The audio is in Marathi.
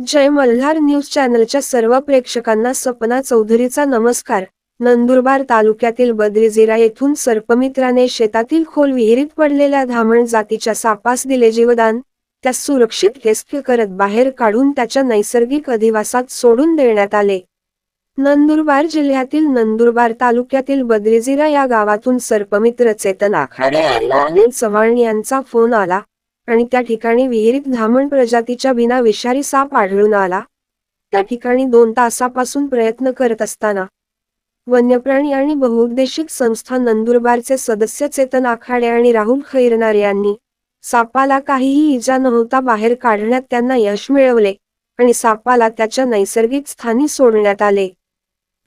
जय मल्हार न्यूज चॅनलच्या सर्व प्रेक्षकांना सपना चौधरीचा नमस्कार. नंदुरबार तालुक्यातील बद्रीजिरा येथून सर्पमित्राने शेतातील खोल विहिरीत पडलेल्या धामण जातीच्या सापास दिले जीवदान. त्या सुरक्षित रेस्क्यू करत बाहेर काढून त्याच्या नैसर्गिक अधिवासात सोडून देण्यात आले. नंदुरबार जिल्ह्यातील नंदुरबार तालुक्यातील बद्रीजिरा या गावातून सर्पमित्र चेतन आखाडे अनिल चव्हाण यांचा फोन आला आणि त्या ठिकाणी विहिरीत धामण प्रजातीच्या बिना विषारी साप आढळून आला. त्या ठिकाणी दोन तासापासून प्रयत्न करत असताना वन्यप्राणी आणि बहुउद्देशिक संस्था नंदुरबारचे सदस्य चेतन आखाडे आणि राहुल खैरनार यांनी सापाला काहीही इजा न होता बाहेर काढण्यात त्यांना यश मिळवले आणि सापाला त्याच्या नैसर्गिक स्थानी सोडण्यात आले.